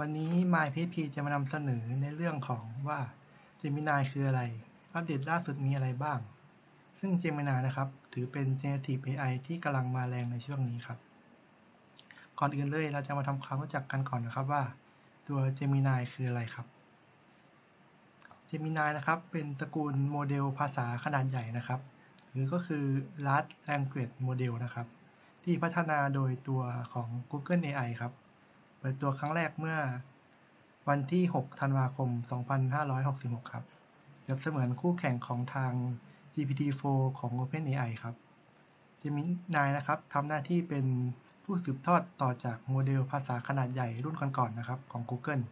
วันนี้ MyPHP จะมานำเสนอในเรื่องของว่า Gemini คืออะไร อัปเดตล่าสุดมีอะไรบ้าง ซึ่ง Gemini นะครับ ถือเป็น Generative AI ที่กำลังมาแรงในช่วงนี้ครับ ก่อนอื่นเลยเราจะมาทำความรู้จักกันก่อนนะครับว่า ตัว Gemini คืออะไรครับ Gemini นะครับ เป็นตระกูลโมเดลภาษาขนาดใหญ่นะครับ หรือก็คือ Large Language Model นะครับ ที่พัฒนาโดยตัวของ Google AI ครับ เปิดตัวครั้งแรกเมื่อวันที่ 6 ธันวาคม 2566 ครับเปรียบเสมือนคู่แข่งของทาง GPT-4 ของ OpenAI ครับ Gemini นะครับทำหน้าที่เป็นผู้สืบทอดต่อจากโมเดลภาษาขนาดใหญ่รุ่นก่อนๆนะครับของ Google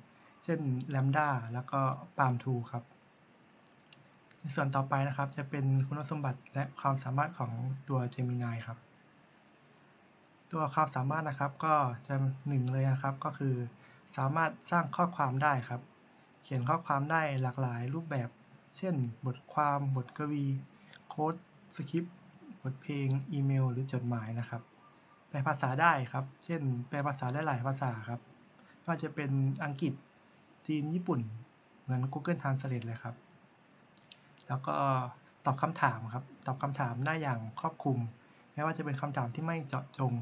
เช่น Lambda แล้วก็ Palm 2 ครับ ในส่วนต่อไปนะครับจะเป็นคุณสมบัติและความสามารถของตัว Gemini ครับ ตัวความสามารถนะครับก็จะหนึ่งเลยนะครับ ก็คือ สามารถสร้างข้อความได้ครับ เขียนข้อความได้หลากหลายรูปแบบ เช่น บทความ บทกวี โค้ดสคริปต์บทเพลง อีเมล หรือจดหมายนะครับ แปลภาษาได้ครับ เช่น แปลภาษาได้หลายภาษาครับก็จะเป็นอังกฤษ จีน ญี่ปุ่น เหมือน Google Translate เลยครับ แล้วก็ตอบคำถามครับ ตอบคำถามได้อย่างครอบคลุม ไม่ว่าจะเป็นคำถามที่ไม่เจาะจง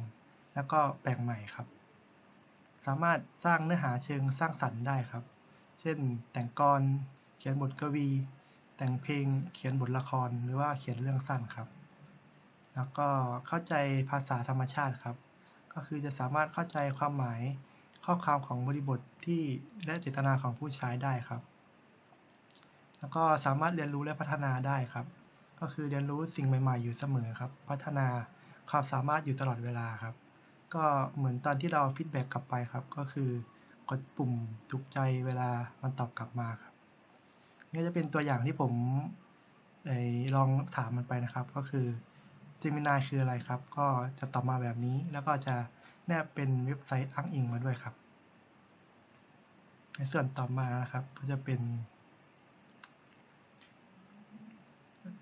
แล้วก็แปลกใหม่ครับ สามารถสร้างเนื้อหาเชิงสร้างสรรค์ได้ครับ เช่น แต่งกรเขียนบทกวี แต่งเพลงเขียนบทละครหรือว่าเขียนเรื่องสั้นครับ แล้วก็เข้าใจภาษาธรรมชาติครับ ก็คือจะสามารถเข้าใจความหมายข้อความของบริบทที่และเจตนาของผู้ใช้ได้ครับ แล้วก็สามารถเรียนรู้และพัฒนาได้ครับ ก็คือเรียนรู้สิ่งใหม่ ๆ อยู่เสมอครับ พัฒนาความสามารถอยู่ตลอดเวลาครับ ก็เหมือนตอนที่เราฟีดแบ็กกลับไปครับ ก็คือกดปุ่มถูกใจเวลามันตอบกลับมาครับนี่จะเป็นตัวอย่างที่ผมลองถามมันไปนะครับ ก็คือ Gemini คืออะไรครับ ก็จะตอบมาแบบนี้ แล้วก็จะแนบเป็นเว็บไซต์อ้างอิงมาด้วยครับ ในส่วนต่อมานะครับ ก็จะเป็น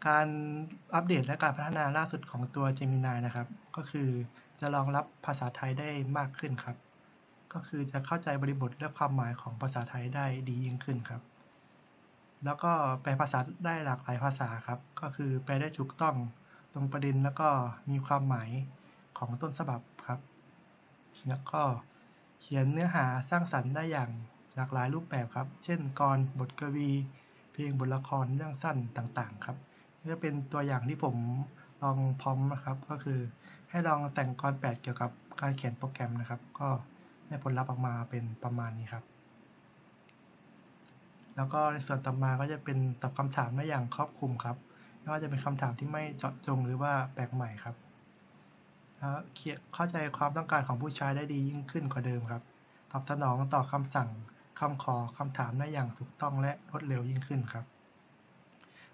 การอัปเดตและการพัฒนาล่าสุดของตัว Gemini นะครับ ก็คือ จะรองรับภาษาไทยได้มากขึ้นครับ ก็คือจะเข้าใจบริบทและความหมายของภาษาไทยได้ดียิ่งขึ้นครับ แล้วก็แปลภาษาได้หลากหลายภาษาครับ ก็คือแปลได้ถูกต้องตรงประเด็นแล้วก็มีความหมายของต้นฉบับครับ แล้วก็เขียนเนื้อหาสร้างสรรค์ได้อย่างหลากหลายรูปแบบครับ เช่นกรบทกวี เพลงบทละครเรื่องสั้นต่างๆ ครับนี่ก็เป็นตัวอย่างที่ผมลองพร้อมนะครับ ก็คือ ให้ลองแต่งกรแปดเกี่ยวกับการเขียนโปรแกรมนะครับ ก็ได้ผลลัพธ์ออกมาเป็นประมาณนี้ครับ แล้วก็ในส่วนต่อมาก็จะเป็นตอบคำถามได้อย่างครอบคลุมครับไม่ว่าจะเป็นคำถามที่ไม่เจาะจงหรือว่าแปลกใหม่ครับแล้วเข้าใจความต้องการของผู้ใช้ได้ดียิ่งขึ้นกว่าเดิมครับ ตอบสนองต่อคำสั่งคำขอคำถามได้อย่างถูกต้องและรวดเร็วยิ่งขึ้นครับ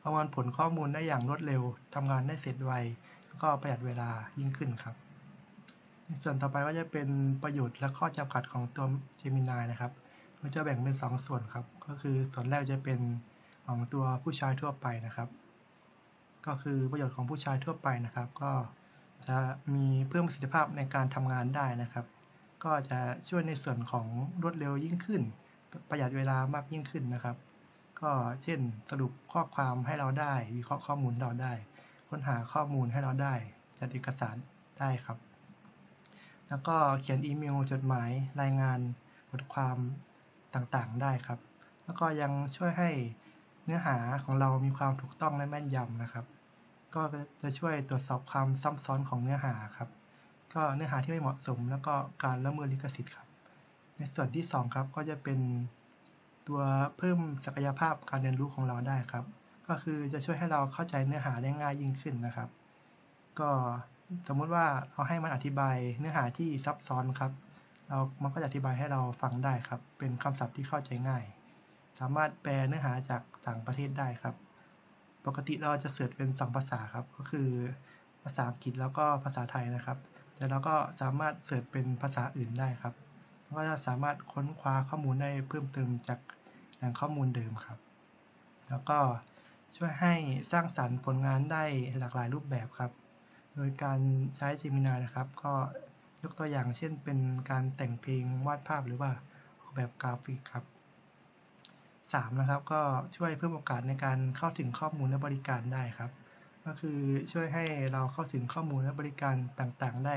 ประมวลผลข้อมูลได้อย่างรวดเร็วทำงานได้เสร็จไว ก็ประหยัดเวลายิ่งขึ้นครับ ส่วนต่อไปก็จะเป็นประโยชน์และข้อจำกัดของตัว Gemini นะครับมันจะแบ่งเป็น 2 ส่วนครับ ก็คือส่วนแรกจะเป็นของตัวผู้ใช้ทั่วไปนะครับ ก็คือประโยชน์ของผู้ใช้ทั่วไปนะครับ ก็จะมีเพิ่มประสิทธิภาพในการทำงานได้นะครับ ก็จะช่วยในส่วนของรวดเร็วยิ่งขึ้น ประหยัดเวลามากยิ่งขึ้นนะครับ ก็เช่นสรุปข้อความให้เราได้ วิเคราะห์ข้อมูลเราได้ ค้นหาข้อมูลให้เราได้ จัดเอกสารได้ครับ แล้วก็เขียนอีเมลจดหมายรายงานบทความต่างๆได้ครับ แล้วก็ยังช่วยให้เนื้อหาของเรามีความถูกต้องและแม่นยำนะครับ ก็จะช่วยตรวจสอบความซับซ้อนของเนื้อหาครับ ก็เนื้อหาที่ไม่เหมาะสม แล้วก็การละเมิดลิขสิทธิ์ครับ ในส่วนที่ 2 ครับก็จะเป็นตัวเพิ่มศักยภาพการเรียนรู้ของเราได้ครับ ก็คือจะช่วยให้เราเข้าใจเนื้อหาได้ง่ายยิ่งขึ้นนะครับ ก็สมมุติว่าเราให้มันอธิบายเนื้อหาที่ซับซ้อนครับ เรามันก็จะอธิบายให้เราฟังได้ครับ เป็นคำศัพท์ที่เข้าใจง่าย สามารถแปลเนื้อหาจากต่างประเทศได้ครับ ปกติเราจะเสิร์ชเป็นสองภาษาครับ ก็คือภาษาอังกฤษแล้วก็ภาษาไทยนะครับ แต่เราก็สามารถเสิร์ชเป็นภาษาอื่นได้ครับก็จะสามารถค้นคว้าข้อมูลได้เพิ่มเติมจากแหล่งข้อมูลเดิมครับ แล้วก็ ช่วยให้สร้างสรรค์ผลงานได้หลากหลายรูปแบบครับ โดยการใช้ Gemini นะครับ ก็ยกตัวอย่างเช่นเป็นการแต่งเพลงวาดภาพหรือว่าโคอกแบบกราฟิกครับสามนะครับ ก็ช่วยเพิ่มโอกาสในการเข้าถึงข้อมูลและบริการได้ครับ ก็คือช่วยให้เราเข้าถึงข้อมูลและบริการต่างๆ ได้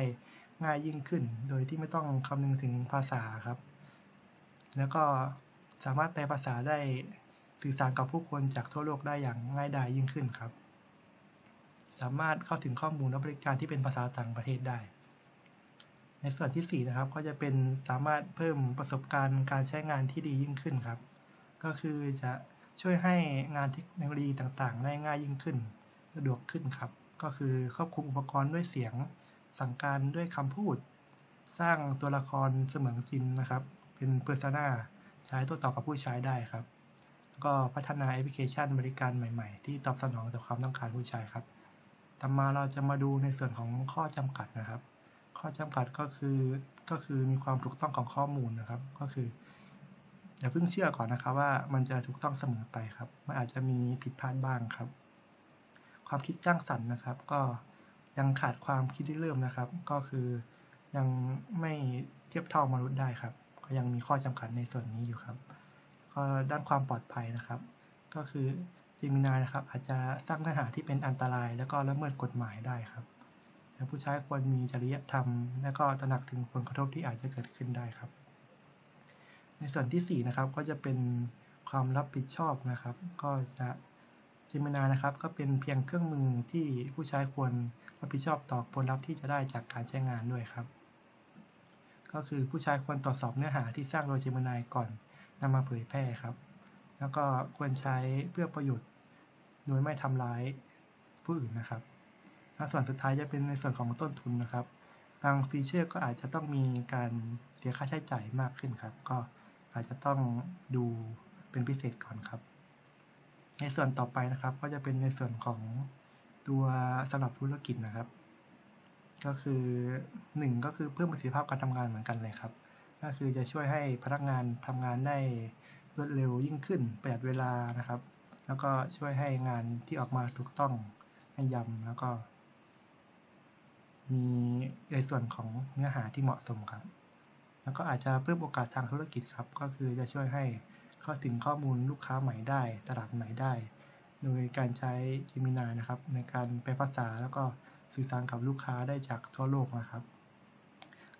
ง่ายยิ่งขึ้น โดยที่ไม่ต้องคำนึงถึงภาษาครับ แล้วก็สามารถแปลภาษาได้ สื่อสารกับผู้คนจากทั่วโลกได้อย่างง่ายดายยิ่งขึ้นครับ สามารถเข้าถึงข้อมูลและบริการที่เป็นภาษาต่างประเทศได้ ในส่วนที่ 4 นะครับ ก็จะเป็นสามารถเพิ่มประสบการณ์การใช้งานที่ดียิ่งขึ้นครับ ก็คือจะช่วยให้งานเทคโนโลยีต่างๆ ได้ง่ายยิ่งขึ้น สะดวกขึ้นครับ ก็คือควบคุมอุปกรณ์ด้วยเสียง สั่งการด้วยคำพูด สร้างตัวละครเสมือนจริงนะครับ เป็นเพอร์ซนาใช้ตัวต่อกับผู้ใช้ได้ครับ ก็พัฒนาแอปพลิเคชันบริการใหม่ๆ ที่ตอบสนองต่อความต้องการผู้ใช้ครับ ต่อมาเราจะมาดูในส่วนของข้อจำกัดนะครับ ข้อจำกัดก็คือก็คือมีความถูกต้องของข้อมูลนะครับ ก็คืออย่าเพิ่งเชื่อก่อนนะครับว่ามันจะถูกต้องเสมอไปครับ มันอาจจะมีผิดพลาดบ้างครับ ความคิดสร้างสรรค์นะครับ ก็ยังขาดความคิดที่เริ่มนะครับ ก็คือยังไม่เทียบเท่ามนุษย์ได้ครับ ก็ยังมีข้อจำกัดในส่วนนี้อยู่ครับ ด้านความปลอดภัยนะครับ ก็คือ Gemini นะครับ อาจจะสร้างเนื้อหาที่เป็นอันตราย แล้วก็ละเมิดกฎหมายได้ครับและผู้ใช้ควรมีจริยธรรม และก็ตระหนักถึงผลกระทบที่อาจจะเกิดขึ้นได้ครับ ในส่วนที่ 4 นะครับก็จะเป็นความรับผิดชอบนะครับ ก็จะ Gemini นะครับ ก็เป็นเพียงเครื่องมือที่ผู้ใช้ควรรับผิดชอบต่อผลลัพธ์ที่จะได้จากการใช้งานด้วยครับ ก็คือผู้ใช้ควรตรวจสอบเนื้อหาที่สร้างโดย Gemini ก่อน นำมาเผยแพร่ครับ แล้วก็ควรใช้เพื่อประโยชน์โดยไม่ทำร้ายผู้อื่นนะครับและส่วนสุดท้ายจะเป็นในส่วนของต้นทุนนะครับ บางฟีเจอร์ก็อาจจะต้องมีการเสียค่าใช้จ่ายมากขึ้นครับ ก็อาจจะต้องดูเป็นพิเศษก่อนครับ ในส่วนต่อไปนะครับ ก็จะเป็นในส่วนของตัวสำหรับธุรกิจนะครับ ก็คือหนึ่งก็คือเพิ่มประสิทธิภาพการทำงานเหมือนกันเลยครับ ก็คือจะช่วยให้พนักงานทำงานได้รวดเร็วยิ่งขึ้นประหยัดเวลานะครับ แล้วก็ช่วยให้งานที่ออกมาถูกต้องแม่นยำแล้วก็ มีในส่วนของเนื้อหาที่เหมาะสมครับ แล้วก็อาจจะเพิ่มโอกาสทางธุรกิจครับ ก็คือจะช่วยให้เข้าถึงข้อมูลลูกค้าใหม่ได้ ตลาดใหม่ได้ โดยการใช้ Gemini นะครับ ในการแปลภาษาแล้วก็สื่อสารกับลูกค้าได้จากทั่วโลกนะครับ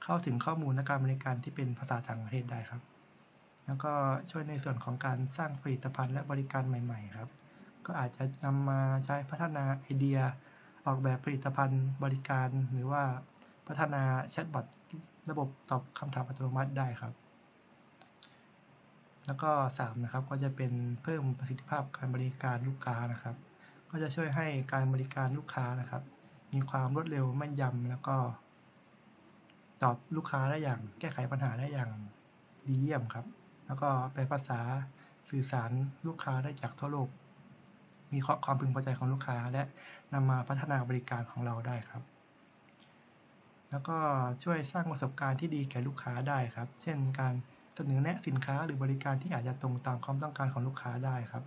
เข้าถึงข้อมูลและการบริการที่เป็นภาษาต่างประเทศได้ครับ แล้วก็ช่วยในส่วนของการสร้างผลิตภัณฑ์และบริการใหม่ ๆ ครับ ก็อาจจะนำมาใช้พัฒนาไอเดีย ออกแบบผลิตภัณฑ์บริการ หรือว่าพัฒนาแชทบอทระบบตอบคำถามอัตโนมัติได้ครับ แล้วก็3นะครับก็จะเป็นเพิ่มประสิทธิภาพการบริการลูกค้านะครับ ก็จะช่วยให้การบริการลูกค้านะครับ มีความรวดเร็วแม่นยำแล้วก็ ตอบลูกค้าได้อย่าง แก้ไขปัญหาได้อย่างดีเยี่ยมครับ แล้วก็แปลภาษาสื่อสารลูกค้าได้จากทั่วโลก มีความพึงพอใจของลูกค้าและนำมาพัฒนาบริการของเราได้ครับ แล้วก็ช่วยสร้างประสบการณ์ที่ดีแก่ลูกค้าได้ครับ เช่น การเสนอแนะสินค้าหรือบริการที่อาจจะตรงตามความต้องการของลูกค้าได้ครับ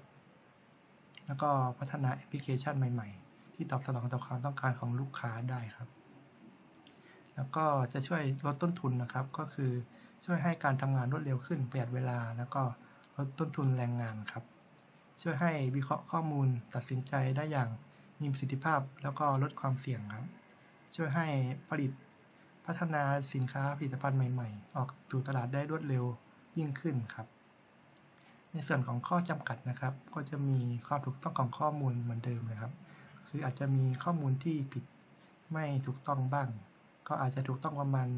แล้วก็พัฒนาแอปพลิเคชันใหม่ ๆ ที่ตอบสนองต่อความต้องการของลูกค้าได้ครับ แล้วก็จะช่วยลดต้นทุนนะครับ ก็คือช่วยให้การทำงานรวดเร็วขึ้นประหยัดเวลา แล้วก็ลดต้นทุนแรงงานครับ ช่วยให้วิเคราะห์ข้อมูลตัดสินใจได้อย่างมีประสิทธิภาพ แล้วก็ลดความเสี่ยงครับ ช่วยให้ผลิตพัฒนาสินค้าผลิตภัณฑ์ใหม่ๆ ออกสู่ตลาดได้รวดเร็วยิ่งขึ้นครับ ในส่วนของข้อจำกัดนะครับ ก็จะมีความถูกต้องของข้อมูลเหมือนเดิมนะครับ คืออาจจะมีข้อมูลที่ผิดไม่ถูกต้องบ้าง ก็อาจจะถูกต้องประมาณ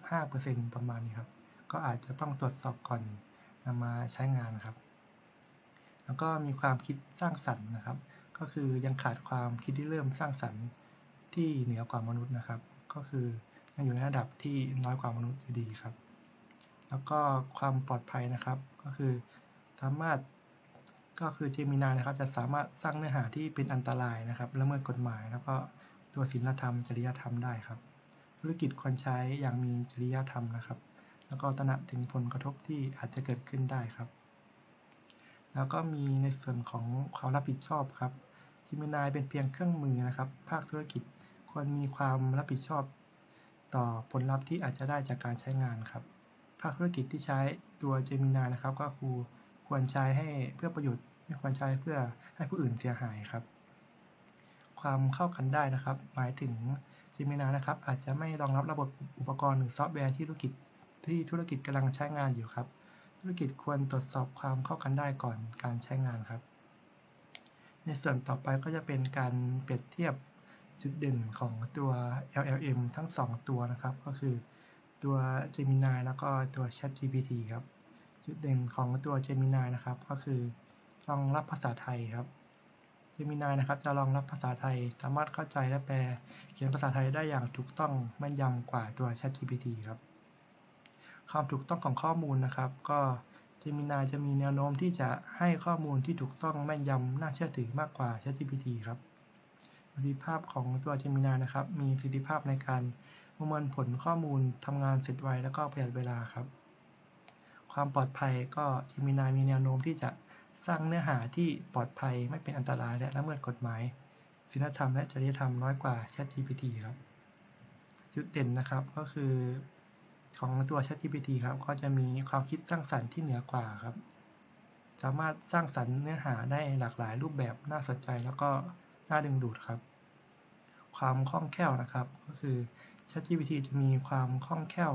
95%ประมาณนี้ครับ ก็อาจจะต้องตรวจสอบก่อนนำมาใช้งานครับ แล้วก็มีความคิดสร้างสรรค์นะครับ ก็คือยังขาดความคิดที่เริ่มสร้างสรรค์ที่เหนือกว่ามนุษย์นะครับ ก็คือยังอยู่ในระดับที่น้อยกว่ามนุษย์อยู่ดีครับ แล้วก็ความปลอดภัยนะครับ ก็คือสามารถก็คือ Gemini นะครับ จะสามารถสร้างเนื้อหาที่เป็นอันตรายนะครับ และเมิดกฎหมาย แล้วก็ตัวศีลธรรมจริยธรรมได้ครับ ธุรกิจควรใช้อย่างมีจริยธรรมนะครับ แล้วก็ตระหนักถึงผลกระทบที่อาจจะเกิดขึ้นได้ครับ แล้วก็มีในส่วนของความรับผิดชอบครับ Gemini เป็นเพียงเครื่องมือนะครับ ภาคธุรกิจควรมีความรับผิดชอบ ต่อผลลัพธ์ที่อาจจะได้จากการใช้งานครับ ภาคธุรกิจที่ใช้ตัว Gemini นะครับ ก็คือควรใช้ให้เพื่อประโยชน์ไม่ควรใช้เพื่อให้ผู้อื่นเสียหายครับ ความเข้ากันได้นะครับ หมายถึง Gemini นะครับ อาจจะไม่รองรับระบบอุปกรณ์หรือซอฟต์แวร์ที่ธุรกิจที่ธุรกิจกำลังใช้งานอยู่ครับ ธุรกิจควรตรวจสอบความเข้ากันได้ก่อนการใช้งานครับ ในส่วนต่อไปก็จะเป็นการเปรียบเทียบจุดเด่นของตัว LLM ทั้ง 2 ตัวนะครับ ก็คือตัว Gemini แล้วก็ตัว ChatGPT ครับ จุดเด่นของตัว Gemini นะครับ ก็คือรองรับภาษาไทยครับ Gemini นะครับ จะรองรับภาษาไทย สามารถเข้าใจและแปลเขียนภาษาไทยได้อย่างถูกต้องแม่นยำกว่าตัว ChatGPT ครับ ความถูกต้องของข้อมูลนะครับ ก็ Gemini จะมีแนวโน้มที่จะให้ข้อมูลที่ถูกต้องแม่นยำน่าเชื่อถือมากกว่า ChatGPT ครับประสิทธิภาพของตัว Gemini นะครับ มีประสิทธิภาพในการประเมินผลข้อมูลทำงานเสร็จไวแล้วก็ประหยัดเวลาครับ ความปลอดภัยก็ Gemini มีแนวโน้มที่จะ สร้างเนื้อหาที่ปลอดภัยไม่เป็นอันตรายและละเมิดกฎหมายศีลธรรมและจริยธรรมน้อยกว่า ChatGPT ครับ จุดเด่นนะครับก็คือของตัว ChatGPT ครับก็จะมีความคิดสร้างสรรค์ที่เหนือกว่าครับ สามารถสร้างสรรค์เนื้อหาได้หลากหลายรูปแบบน่าสนใจแล้วก็น่าดึงดูดครับ ความคล่องแคล่วนะครับ ก็คือ ChatGPT จะมีความคล่องแคล่ว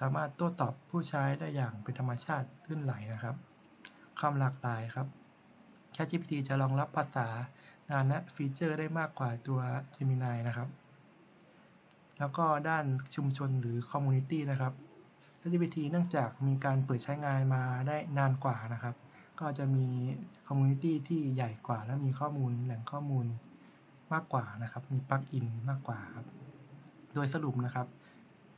สามารถโต้ตอบผู้ใช้ได้อย่างเป็นธรรมชาติลื่นไหลนะครับ ความหลากหลายครับ ChatGPT จะรองรับภาษางานและฟีเจอร์ได้มากกว่าตัว Gemini นะครับ แล้วก็ด้านชุมชนหรือ Community นะครับ ChatGPT เนื่องจากมีการเปิดใช้งานมาได้นานกว่านะครับ ก็จะมี Community ที่ใหญ่กว่า และมีข้อมูลแหล่งข้อมูลมากกว่านะครับ มีปลั๊กอินมากกว่าครับ โดยสรุปนะครับ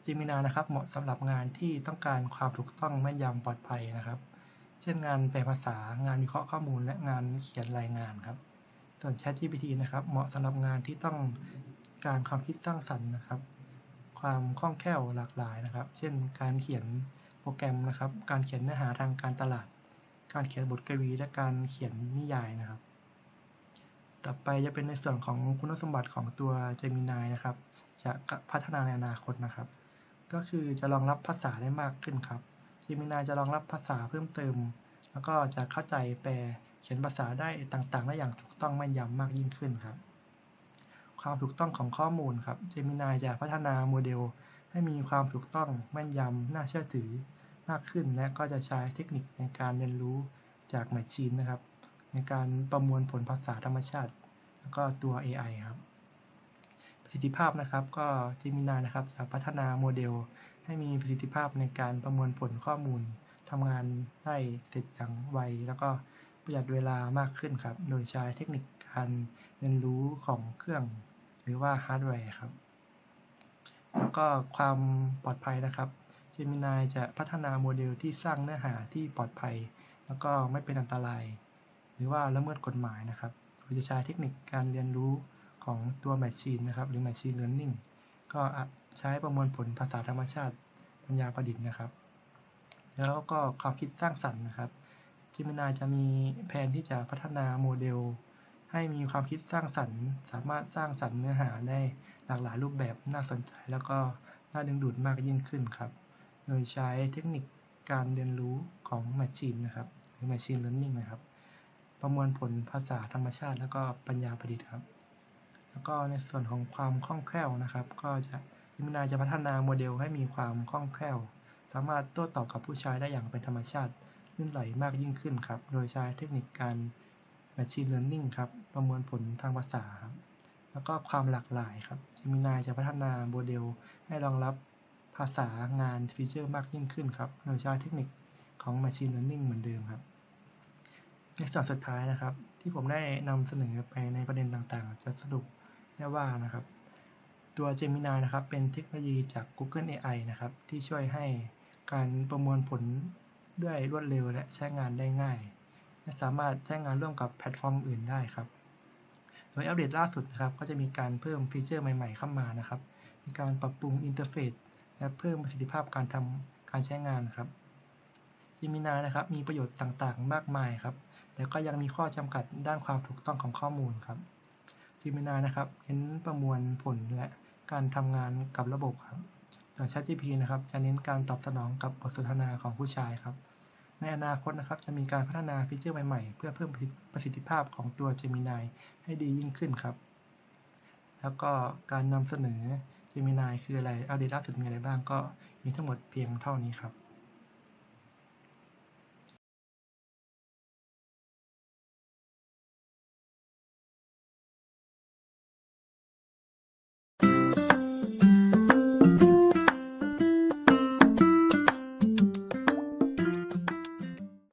Gemini นะครับ เหมาะสำหรับงานที่ต้องการความถูกต้องแม่นยำปลอดภัยนะครับ เช่นงานแปลภาษา งานวิเคราะห์ข้อมูล และงานเขียนรายงานครับ ส่วน ChatGPT นะครับ เหมาะสำหรับงานที่ต้องการความคิดสร้างสรรค์นะครับ ความคล่องแคล่วหลากหลายนะครับ เช่น การเขียนโปรแกรมนะครับ การเขียนเนื้อหาทางการตลาด การเขียนบทกวี และการเขียนนิยายนะครับ ต่อไปจะเป็นในส่วนของคุณสมบัติของตัว Gemini นะครับ จะพัฒนาในอนาคตนะครับ ก็คือจะรองรับภาษาได้มากขึ้นครับ Gemini จะรองรับภาษาเพิ่มเติม แล้วก็จะเข้าใจแปลเขียนภาษาได้ต่างๆ ได้อย่างถูกต้องแม่นยำมากยิ่งขึ้นครับ ความถูกต้องของข้อมูลครับ Gemini จะพัฒนาโมเดล ให้มีความถูกต้องแม่นยำน่าเชื่อถือมากขึ้น และก็จะใช้เทคนิคในการเรียนรู้จากแมชชีนนะครับ ในการประมวลผลภาษาธรรมชาติ แล้วก็ตัว AI ครับประสิทธิภาพนะครับก็ Gemini นะครับจะพัฒนาโมเดล ให้มีประสิทธิภาพในการประมวลผลข้อมูลทำงานได้เสร็จอย่างไว แล้วก็ประหยัดเวลามากขึ้นครับ โดยใช้เทคนิคการเรียนรู้ของเครื่อง หรือว่าฮาร์ดแวร์ครับ แล้วก็ความปลอดภัยนะครับ Gemini จะพัฒนาโมเดลที่สร้างเนื้อหาที่ปลอดภัย แล้วก็ไม่เป็นอันตราย หรือว่าละเมิดกฎหมายนะครับโดยจะใช้เทคนิคการเรียนรู้ของตัว Machine นะครับ หรือ Machine Learning ก็ ใช้ประมวลผลภาษาธรรมชาติปัญญาประดิษฐ์นะครับ แล้วก็ความคิดสร้างสรรค์นะครับ Gemini จะมีแผนที่จะพัฒนาโมเดล ให้มีความคิดสร้างสรรค์ สามารถสร้างสรรค์เนื้อหาได้หลากหลายรูปแบบน่าสนใจ แล้วก็น่าดึงดูดมากยิ่งขึ้นครับ โดยใช้เทคนิคการเรียนรู้ของ Machine นะครับหรือ Machine Learning นะครับ ประมวลผลภาษาธรรมชาติ แล้วก็ปัญญาประดิษฐ์ครับ แล้วก็ในส่วนของความคล่องแคล่วนะครับ ก็จะ Gemini จะพัฒนาโมเดลให้มีความคล่องแคล่ว สามารถโต้ตอบกับผู้ใช้ได้อย่างเป็นธรรมชาติลื่นไหลมากยิ่งขึ้นครับ โดยใช้เทคนิคการ Machine Learning ครับ ประมวลผลทางภาษา แล้วก็ความหลากหลายครับ Gemini จะพัฒนาโมเดลให้รองรับภาษางานฟีเจอร์มากยิ่งขึ้นครับ โดยใช้เทคนิคของ Machine Learning เหมือนเดิมครับ ในส่วนสุดท้ายนะครับ ที่ผมได้นำเสนอไปในประเด็นต่างๆ จะสรุปได้ว่านะครับ ตัว Gemini นะครับ เป็นเทคโนโลยีจาก Google AI นะครับ ที่ช่วยให้การประมวลผลด้วยรวดเร็วและใช้งานได้ง่าย และสามารถใช้งานร่วมกับแพลตฟอร์มอื่นได้ครับ โดยอัปเดตล่าสุดนะครับ ก็จะมีการเพิ่มฟีเจอร์ใหม่ ๆ เข้ามานะครับ มีการปรับปรุงอินเทอร์เฟซและเพิ่มประสิทธิภาพการทำการใช้งานครับ Gemini นะครับ มีประโยชน์ต่างๆ มากมายครับ แต่ก็ยังมีข้อจำกัดด้านความถูกต้องของข้อมูลครับ Gemini นะครับเน้นประมวลผลและการทำงานกับระบบครับส่วน ChatGPT นะครับจะเน้นการตอบสนองกับบทสนทนาของผู้ชายครับ ในอนาคตนะครับจะมีการพัฒนาฟีเจอร์ใหม่ๆ เพื่อเพิ่มประสิทธิภาพของตัว Gemini ให้ดียิ่งขึ้นครับ แล้วก็การนำเสนอ Gemini คืออะไรอัปเดตล่าสุดมีอะไรบ้างก็มีทั้งหมดเพียงเท่านี้ครับ